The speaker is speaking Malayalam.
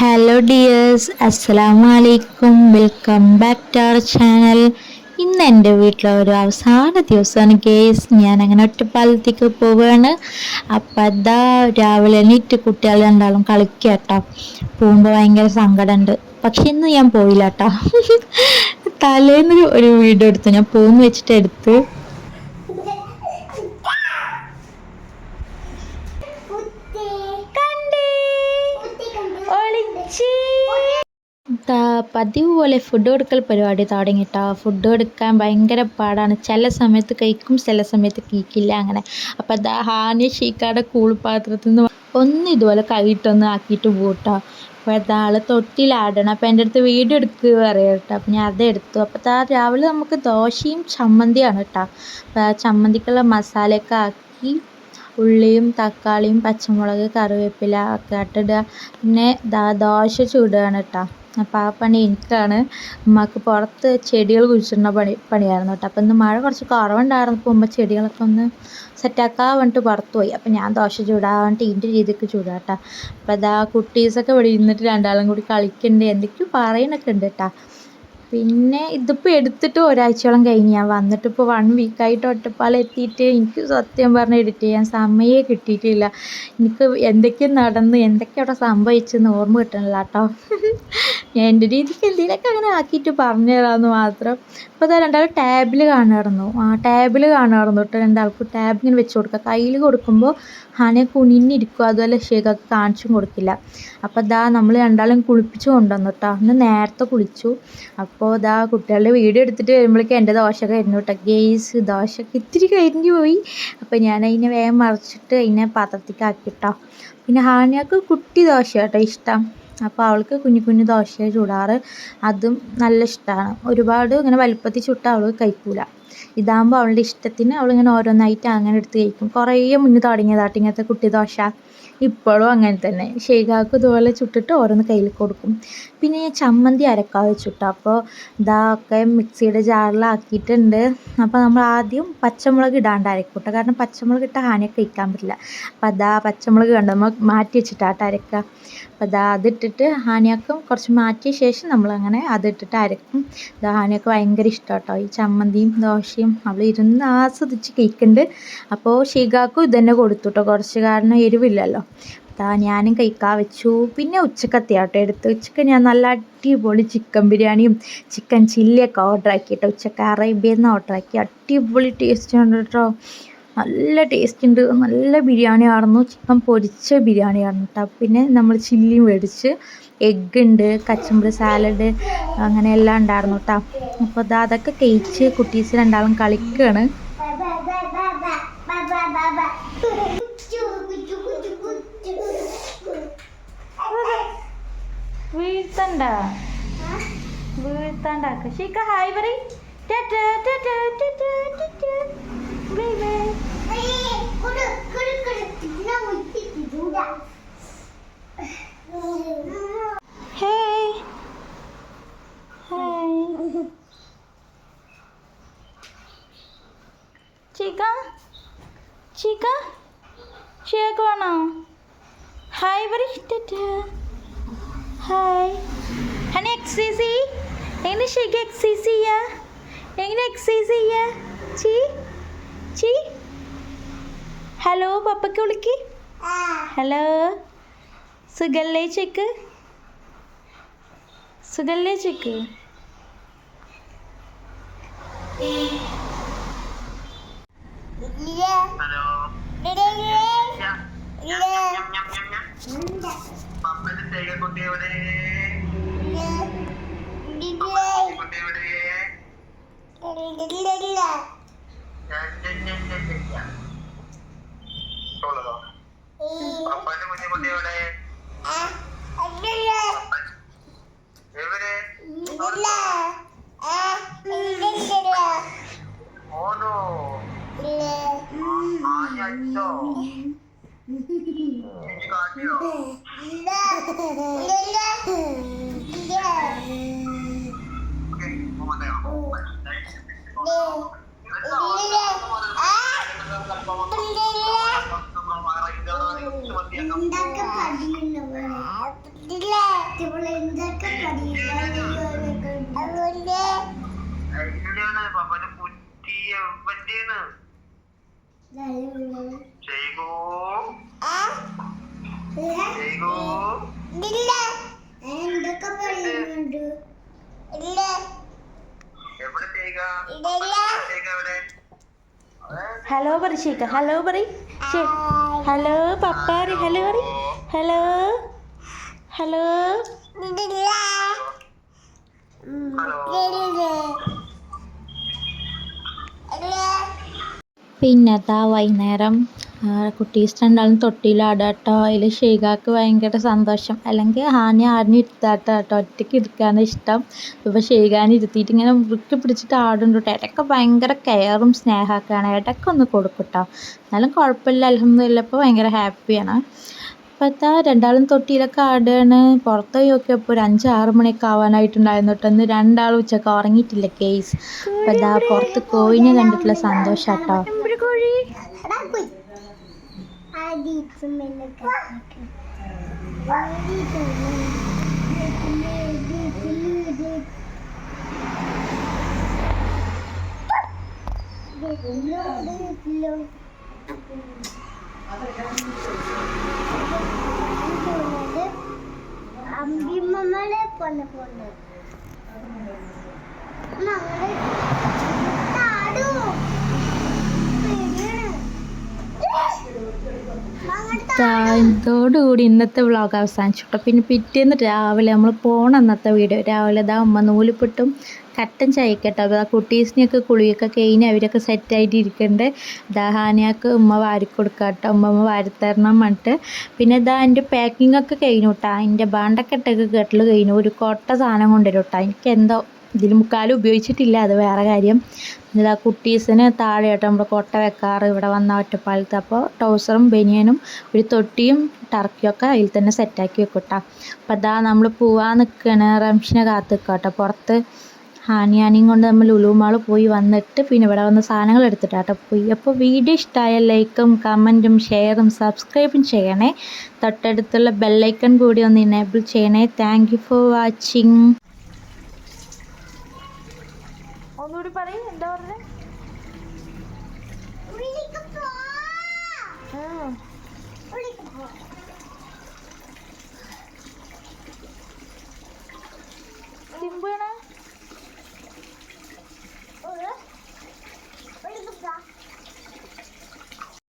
ഹലോ ഡിയേഴ്സ് അസ്സലാമു അലൈക്കും welcome back to our channel ഇന്ന് എന്റെ വീട്ടിലെ ഒരു അവസാന ദിവസമാണ് കേസ് ഞാൻ അങ്ങനെ ഒറ്റപ്പാലത്തേക്ക് പോവുകയാണ് അപ്പം അതാ രാവിലെ എണീറ്റ് കുട്ടികൾ രണ്ടാളും കളിക്കുക കേട്ടോ പോകുമ്പോൾ ഭയങ്കര സങ്കടമുണ്ട്. പക്ഷെ ഇന്ന് ഞാൻ പോയില്ല കേട്ടോ തലേന്ന് ഒരു വീഡിയോ എടുത്തു. ഞാൻ പോകുന്ന വെച്ചിട്ട് എടുത്ത് പതിവ് പോലെ ഫുഡ് കൊടുക്കൽ പരിപാടി തുടങ്ങിട്ടാ. ഫുഡ് കൊടുക്കാൻ ഭയങ്കര പാടാണ്. ചില സമയത്ത് കഴിക്കും ചില സമയത്ത് കഴിക്കില്ല അങ്ങനെ. അപ്പം അത് ഹാനി ഷീക്കാടെ കൂൾ പാത്രത്തിൽ നിന്ന് ഒന്ന് ഇതുപോലെ കൈയിട്ടൊന്ന് ആക്കിയിട്ട് പോട്ടോ. അപ്പോൾ അതാൾ തൊട്ടിലാടണം. അപ്പോൾ എന്റെ അടുത്ത് വീഡിയോ എടുക്കുക പറയാം കേട്ടോ അപ്പം ഞാൻ അതെടുത്തു അപ്പോൾ താ രാവിലെ നമുക്ക് ദോശയും ചമ്മന്തിയാണ് കേട്ടോ അപ്പോൾ ചമ്മന്തിക്കുള്ള മസാലയൊക്കെ ആക്കി ഉള്ളിയും തക്കാളിയും പച്ചമുളക് കറിവേപ്പില ഒക്കെ ഇട്ടിടുക പിന്നെ ദോശ ചുടുകയാണ് കേട്ടോ അപ്പോൾ ആ പണി എനിക്കാണ്. ഉമ്മാക്ക് പുറത്ത് ചെടികൾ കുഴിച്ചിടുന്ന പണി പണിയായിരുന്നു കേട്ടോ. അപ്പോൾ ഇന്ന് മഴ കുറച്ച് കുറവുണ്ടായിരുന്നപ്പോൾ ഉമ്മ ചെടികളൊക്കെ ഒന്ന് സെറ്റാക്കാൻ വേണ്ടിയിട്ട് പുറത്ത് പോയി. അപ്പോൾ ഞാൻ ദോശ ചൂടാൻ വേണ്ടിയിട്ട് ഇതിന്റെ രീതിക്ക് ചൂടാം കേട്ടോ. അപ്പോൾ അതാ കുട്ടീസൊക്കെ ഇവിടെ ഇരുന്നിട്ട് രണ്ടാളും കൂടി കളിക്കുന്നുണ്ട് എന്തൊക്കെയോ പറയണൊക്കെ ഉണ്ട് കേട്ടോ. പിന്നെ ഇതിപ്പോൾ എടുത്തിട്ട് ഒരാഴ്ചയോളം കഴിഞ്ഞ്. ഞാൻ വന്നിട്ട് ഇപ്പോൾ വൺ വീക്കായിട്ട് ഒറ്റപ്പാലം എത്തിയിട്ട് എനിക്ക് സത്യം പറഞ്ഞാൽ എഡിറ്റ് ചെയ്യാൻ സമയമേ കിട്ടിയിട്ടില്ല. എനിക്ക് എന്തൊക്കെ നടന്ന് എന്തൊക്കെ അവിടെ സംഭവിച്ചെന്ന് ഓർമ്മ കിട്ടണില്ല കേട്ടോ ഞാൻ എന്റെ രീതിക്ക് എന്തെങ്കിലുമൊക്കെ അങ്ങനെ ആക്കിയിട്ട് പറഞ്ഞു തരാമെന്ന് മാത്രം. അപ്പോൾ അതാ രണ്ടാളും ടാബിൽ കാണുമായിരുന്നു ആ ടാബിൽ കാണുമായിരുന്നു കേട്ടോ രണ്ടാൾക്കും ടാബ് ഇങ്ങനെ വെച്ച് കൊടുക്കുക. കയ്യിൽ കൊടുക്കുമ്പോൾ ഹനെ കുനിഞ്ഞിരിക്കും അതുപോലെ ഷേഖക്ക് കാണിച്ചും കൊടുക്കില്ല. അപ്പോൾ ഇതാ നമ്മൾ രണ്ടാളും കുളിപ്പിച്ച് കൊണ്ടുവന്നു കേട്ടോ അന്ന് നേരത്തെ കുളിച്ചു. അപ്പോൾ ഇതാ കുട്ടികളുടെ വീഡിയോ എടുത്തിട്ട് വരുമ്പോഴേക്കും എന്റെ ദോശ കരിഞ്ഞു കേട്ടോ ഗേസ് ദോശക്ക് ഇത്തിരി കരിഞ്ഞു പോയി. അപ്പോൾ ഞാൻ അതിനെ വേഗം മറിച്ചിട്ട് അതിനെ പാത്രത്തേക്ക് ആക്കി കേട്ടോ പിന്നെ ഹാനിയാക്ക് കുട്ടി ദോശ കേട്ടോ ഇഷ്ടം. അപ്പോൾ അവൾക്ക് കുഞ്ഞു കുഞ്ഞു ദോശ ചുടാറ്. അതും നല്ല ഇഷ്ടമാണ് ഒരുപാട് ഇങ്ങനെ വലുപ്പത്തിൽ ചുട്ടാൽ അവൾ കഴിക്കൂല. ഇതാകുമ്പോൾ അവളുടെ ഇഷ്ടത്തിന് അവളിങ്ങനെ ഓരോന്നായിട്ട് അങ്ങനെ എടുത്ത് കഴിക്കും. കുറേ മുന്നേ തുടങ്ങിയതാട്ടോ ഇങ്ങനത്തെ കുട്ടി ദോശ. ഇപ്പോഴും അങ്ങനെ തന്നെ. ഷെയ്ഖാക്കും ഇതുപോലെ ചുട്ടിട്ട് ഓരോന്ന് കയ്യിൽ കൊടുക്കും. പിന്നെ ഞാൻ ചമ്മന്തി അരക്കാൻ വെച്ചിട്ടോ. അപ്പോൾ ഇതാ ഒക്കെ മിക്സിയുടെ ജാറിലാക്കിയിട്ടുണ്ട്. അപ്പോൾ നമ്മൾ ആദ്യം പച്ചമുളക് ഇടാണ്ട് അരക്കൂട്ടോ. കാരണം പച്ചമുളക് ഇട്ട ഹാനിയൊക്കെ കഴിക്കാൻ പറ്റില്ല. അപ്പോൾ അതാ പച്ചമുളക് കണ്ടോ? നമ്മൾ മാറ്റി വെച്ചിട്ടാട്ടോ അരക്കുക അപ്പോൾ അതാ അതിട്ടിട്ട് ഹാനിയാക്കും കുറച്ച് മാറ്റിയ ശേഷം നമ്മളങ്ങനെ അതിട്ടിട്ട് അരക്കും. ഇതാ ഹാനിയൊക്കെ ഭയങ്കര ഇഷ്ടം കേട്ടോ ഈ ചമ്മന്തിയും ദോശയും അവൾ ഇരുന്ന് ആസ്വദിച്ച് കഴിക്കുന്നുണ്ട് അപ്പോൾ ഷീഗാക്കും ഇതന്നെ കൊടുത്തു കേട്ടോ കുറച്ച് കാരണം എരിവില്ലല്ലോ. അതാ ഞാനും കഴിക്കാൻ വെച്ചു. പിന്നെ ഉച്ചക്കത്തെയാട്ടോ എടുത്ത്. ഉച്ചയ്ക്ക് ഞാൻ നല്ല അടിപൊളി ചിക്കൻ ബിരിയാണിയും ചിക്കൻ ചില്ലിയൊക്കെ ഓർഡർ ആക്കി കേട്ടോ ഉച്ചയ്ക്ക് നിന്ന് ഓർഡർ ആക്കി. അടിപൊളി ടേസ്റ്റ് ഉണ്ട് കേട്ടോ നല്ല ടേസ്റ്റ് ഉണ്ട്. നല്ല ബിരിയാണി ആയിരുന്നു ചിക്കൻ പൊരിച്ച ബിരിയാണി ആയിരുന്നു കേട്ടോ പിന്നെ നമ്മൾ ചില്ലി മേടിച്ച് എഗ്ഗ് ഉണ്ട് കച്ചമ്പറ് സാലഡ് അങ്ങനെ എല്ലാം ഉണ്ടായിരുന്നു കേട്ടോ അപ്പോൾ അത് അതൊക്കെ കഴിച്ച് കുട്ടീസ് രണ്ടാളും കളിക്കുകയാണ് വീഴ്ത്തണ്ട. വീഴ്ത്തണ്ടാക്ക. ഷീക്ക ഹായ് പറ ഷേക്ക് വേണോ ഹായ് ഹായ് ഹണി എക്സസൈസ് ചെയ്യ്. എങ്ങനെ ഷേക്ക് എക്സസൈസ് ചെയ്യാ? എങ്ങനെ എക്സസൈസ് ചെയ്യാ? ചീ. ചീ. ഹലോ പപ്പയ്ക്ക് വിളിക്ക്. ഹലോ സുഖല്ലേ ചെക്ക് സുഖല്ലേ ചെക്ക് പപ്പന്റെ തേങ്ങക്കുട്ടി എവിടെ കുട്ടി എവിടെ ഉള്ളതോ പപ്പന്റെ കുഞ്ഞുകുട്ടി എവിടെ ഓനോ ആഞ്ഞോ കാട്ടിയോ ചെയ്കോ ചെയ്കോ എന്തൊക്കെ പറയുന്നുണ്ട്? ഇല്ല. എവിടെ ചെയ്യുക ഇല്ല എവിടെ? ഹലോ പറ ഷീക്ക ഹലോ പറ ഹലോ പപ്പാറി ഹലോ പറ ഹലോ. ഹലോ. ഇല്ല. ഹലോ. പിന്നെ അതാ വൈകുന്നേരം കുട്ടീസ് രണ്ടാളും തൊട്ടിയിലാടുക കേട്ടോ അതിൽ ഷീകാക്ക് ഭയങ്കര സന്തോഷം. അല്ലെങ്കിൽ ഹാനി ആടിനെ ഇരുത്താട്ട കേട്ടോ ഒറ്റയ്ക്ക് ഇരിക്കാനാണ് ഇഷ്ടം. ഇപ്പോൾ ഷെയ്ഖാനെ ഇരുത്തിയിട്ട് ഇങ്ങനെ മുറുക്കി പിടിച്ചിട്ട് ആടുണ്ട് കേട്ടോ. ഇടയ്ക്ക് ഭയങ്കര കെയറും സ്നേഹമൊക്കെയാണ്. ഇടയ്ക്ക് ഒന്ന് കൊടുക്കും കേട്ടോ. എന്നാലും കുഴപ്പമില്ല. അലഹമില്ല ഇപ്പോൾ ഭയങ്കര ഹാപ്പിയാണ്. ഇപ്പോഴത്തെ രണ്ടാളും തൊട്ടിയിലൊക്കെ ആടുകയാണ് പുറത്ത് നോക്കിയപ്പോൾ ഒരു അഞ്ച് ആറ് മണിയൊക്കെ ആവാനായിട്ടുണ്ടായിരുന്നു കേട്ടോ ഇന്ന് രണ്ടാളും ഉച്ചയ്ക്ക് ഉറങ്ങിയിട്ടില്ല കേസ്. അപ്പൊ ഇതാ പുറത്ത് കോഴിനെ കണ്ടിട്ടുള്ള സന്തോഷം കേട്ടോ അമ്പിമ്മമ്മടെ പോലെ പോലെ ഞങ്ങൾ ഇതോടുകൂടി ഇന്നത്തെ വ്ളോഗ് അവസാനിച്ചു കേട്ടോ പിന്നെ പിറ്റേന്ന് രാവിലെ നമ്മൾ പോണ അന്നത്തെ വീഡിയോ. രാവിലെ ഇതാ അമ്മ നൂലിപ്പിട്ടും കട്ടൻ ചായക്കട്ടോ. അപ്പോൾ ആ കുട്ടീസിനെയൊക്കെ കുളിയൊക്കെ കഴിഞ്ഞ് അവരൊക്കെ സെറ്റായിട്ട് ഇരിക്കുന്നുണ്ട് ദാഹാനിയാക്ക് ഉമ്മ വാരി കൊടുക്കുക കേട്ടോ ഉമ്മ ഉമ്മ വാരിത്തരണം പറഞ്ഞിട്ട്. പിന്നെ ഇതാ എന്റെ പാക്കിംഗ് ഒക്കെ കഴിഞ്ഞു കേട്ടോ എന്റെ ബാണ്ടക്കെട്ടൊക്കെ കെട്ടിൽ കഴിഞ്ഞു. ഒരു കൊട്ട സാധനം കൊണ്ടുവരും കേട്ടോ എനിക്ക് എന്തോ ഇതിൽ മുക്കാലും ഉപയോഗിച്ചിട്ടില്ല. അത് വേറെ കാര്യം. ഇതാ കുട്ടീസിന് താഴെ കേട്ടോ നമ്മൾ കൊട്ട വെക്കാറ് ഇവിടെ വന്ന ഒറ്റപ്പാലത്ത്. അപ്പോൾ ടൗസറും ബനിയനും ഒരു തൊട്ടിയും ടർക്കിയൊക്കെ അതിൽ തന്നെ സെറ്റാക്കി വെക്കും കേട്ടോ അപ്പോൾ അതാ നമ്മൾ പോവാൻ നിൽക്കണ റംഷിനെ കാത്ത് നിൽക്കുക കേട്ടോ പുറത്ത് ഹാനിയാനിയും കൊണ്ട് നമ്മൾ ലുലുമാൾ പോയി വന്നിട്ട് പിന്നെ ഇവിടെ വന്ന് സാധനങ്ങൾ എടുത്തിട്ടാട്ടോ പോയി. അപ്പോൾ വീഡിയോ ഇഷ്ടമായ ലൈക്കും കമന്റും ഷെയറും സബ്സ്ക്രൈബും ചെയ്യണേ. തൊട്ടടുത്തുള്ള ബെല്ലൈക്കൺ കൂടി ഒന്ന് ഇനേബിൾ ചെയ്യണേ. താങ്ക് ഫോർ വാച്ചിങ് ഒന്നുകൂടി പറയും എന്താ പറഞ്ഞ? വിളിക്കപ്പോ